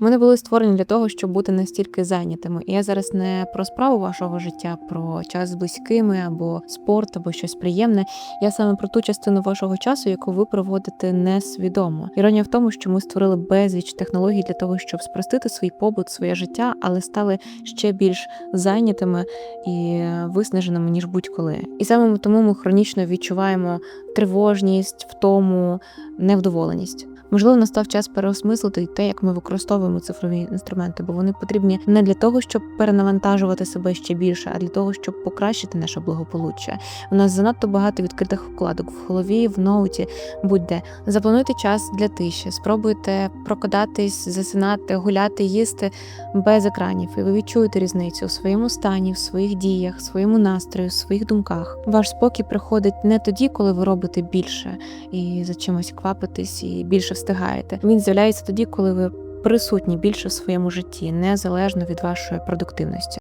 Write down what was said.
Вони були створені для того, щоб бути настільки зайнятими. І я зараз не про справу вашого життя, про час з близькими або спорт, або щось приємне. Я саме про ту частину вашого часу, яку ви проводите несвідомо. Іронія в тому, що ми створили безліч технологій для того, щоб спростити свій побут, своє життя, але стали ще більш зайнятими і виснаженими ніж будь-коли. І саме тому ми хронічно відчуваємо тривожність, втому, невдоволеність. Можливо, настав час переосмислити те, як ми використовуємо цифрові інструменти, бо вони потрібні не для того, щоб перенавантажувати себе ще більше, а для того, щоб покращити наше благополуччя. У нас занадто багато відкритих вкладок в голові, в ноуті, будь-де. Заплануйте час для тиші, спробуйте прокидатись, засинати, гуляти, їсти без екранів, і ви відчуєте різницю у своєму стані, в своїх діях, в своєму настрої, в своїх думках. Ваш спокій приходить не тоді, коли ви робите більше і за чимось квапитесь, і більше встигаєте. Він з'являється тоді, коли ви присутні більше в своєму житті, незалежно від вашої продуктивності.